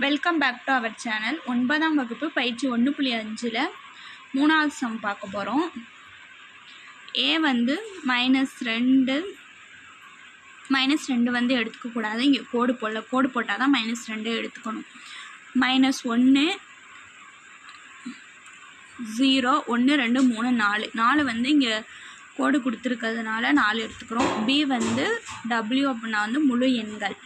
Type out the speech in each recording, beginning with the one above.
Welcome back to our channel ஒன்பதாம் வகுப்பு பயிற்சி ஒன்று புள்ளி அஞ்சில் மூணாவது சம் பார்க்க போகிறோம் ஏ வந்து மைனஸ் ரெண்டு மைனஸ் ரெண்டு வந்து எடுத்துக்கக்கூடாது இங்கே கோடு போடல. கோடு போட்டால் தான் மைனஸ் ரெண்டு எடுத்துக்கணும். மைனஸ் ஒன்று ஜீரோ ஒன்று ரெண்டு மூணு நாலு. நாலு வந்து இங்கே கோடு கொடுத்துருக்கிறதுனால நாலு எடுத்துக்கிறோம். பி வந்து டபிள்யூ அப்படின்னா வந்து முழு எண்கள்.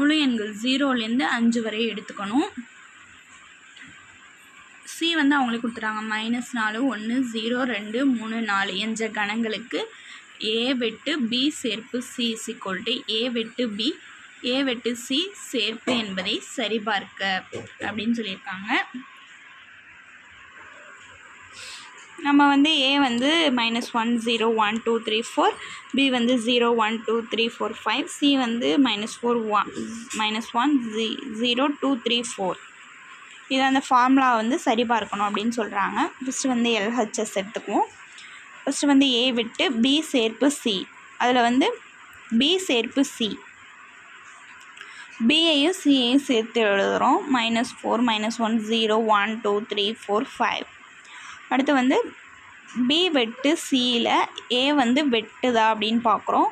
முழு எண்கள் ஜீரோலேருந்து அஞ்சு வரை எடுத்துக்கணும். சி வந்து அவங்களுக்கு கொடுத்துட்டாங்க. மைனஸ் நாலு ஒன்று ஜீரோ ரெண்டு மூணு நாலு என்ற கணங்களுக்கு ஏ வெட்டு பி சேர்ப்பு சி சிக்கோல் டு ஏ வெட்டு பி ஏ வெட்டு சி சேர்ப்பு என்பதை சரிபார்க்க அப்படின்னு சொல்லியிருக்காங்க. நம்ம வந்து ஏ வந்து minus one zero one two three four B வந்து zero one two three four five C வந்து minus four one minus one ஜீ ஜீரோ டூ த்ரீ ஃபோர் இது அந்த ஃபார்முலா வந்து சரி பார்க்கணும் அப்படின்னு சொல்கிறாங்க ஃபஸ்ட்டு வந்து எல்ஹெச்எஸ் எடுத்துக்குவோம். ஃபஸ்ட்டு வந்து ஏ விட்டு பி சேர்ப்பு சி அதில் வந்து பி சேர்ப்பு சி பிஐயும் சியையும் சேர்த்து எழுதுகிறோம் minus four minus one zero one two three four five அடுத்து வந்து பி வெட்டு சியில் ஏ வந்து வெட்டுதா அப்படின்னு பார்க்குறோம்.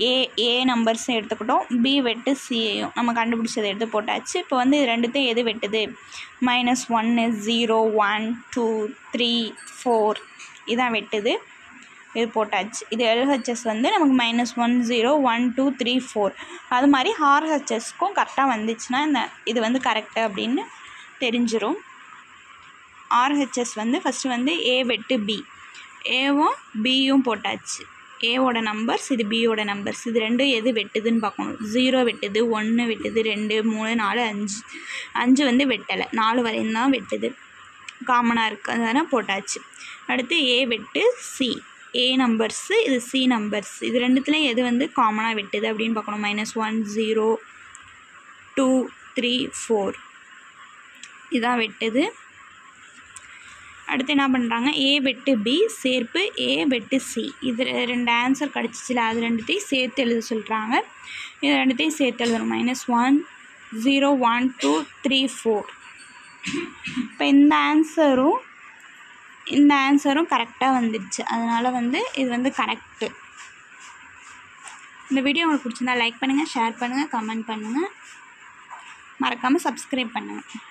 ஏ ஏ நம்பர்ஸ் எடுத்துக்கிட்டோம். பி வெட்டு சியையும் நம்ம கண்டுபிடிச்சதை எடுத்து போட்டாச்சு. இப்போ வந்து இது ரெண்டுத்தையும் எது வெட்டுது? மைனஸ் ஒன்று zero one two three four இதான் வெட்டுது. இது போட்டாச்சு. இது எல்ஹெச்எஸ் வந்து நமக்கு minus one zero one two three four அது மாதிரி ஆர்ஹெச்எஸ்க்கும் கரெக்டாக வந்துச்சுன்னா இந்த இது வந்து கரெக்டு அப்படின்னு தெரிஞ்சிடும் ஆர்ஹெச்எஸ் வந்து ஃபஸ்ட்டு வந்து ஏ வெட்டு பி ஏவும் பியும் போட்டாச்சு. ஏவோட நம்பர்ஸ் இது பியோட நம்பர்ஸ் இது ரெண்டும் எது வெட்டுதுன்னு பார்க்கணும். ஜீரோ வெட்டுது ஒன்று வெட்டுது ரெண்டு மூணு நாலு அஞ்சு. அஞ்சு வந்து வெட்டலை. நாலு வரையும் தான் வெட்டுது. காமனாக இருக்கிறதுனா போட்டாச்சு. அடுத்து ஏ வெட்டு சி ஏ நம்பர்ஸு இது சி நம்பர்ஸ் இது ரெண்டுத்துலேயும் எது வந்து காமனாக வெட்டுது அப்படின்னு பார்க்கணும். Minus one zero two three four இதான் வெட்டுது. அடுத்து என்ன பண்ணுறாங்க? ஏ வெட்டு பி சேர்ப்பு ஏ வெட்டு சி இது ரெண்டு ஆன்சர் கிடச்சிச்சில அது ரெண்டுத்தையும் சேர்த்து எழுத சொல்கிறாங்க இது ரெண்டுத்தையும் சேர்த்து எழுதணும். Minus one zero one two three four இப்போ இந்த ஆன்சரும் இந்த ஆன்சரும் கரெக்டாக வந்துடுச்சு. அதனால் வந்து இது வந்து கரெக்டு இந்த வீடியோ உங்களுக்கு பிடிச்சிருந்தா லைக் பண்ணுங்கள் ஷேர் பண்ணுங்கள் கமெண்ட் பண்ணுங்கள் மறக்காமல் சப்ஸ்கிரைப் பண்ணுங்கள்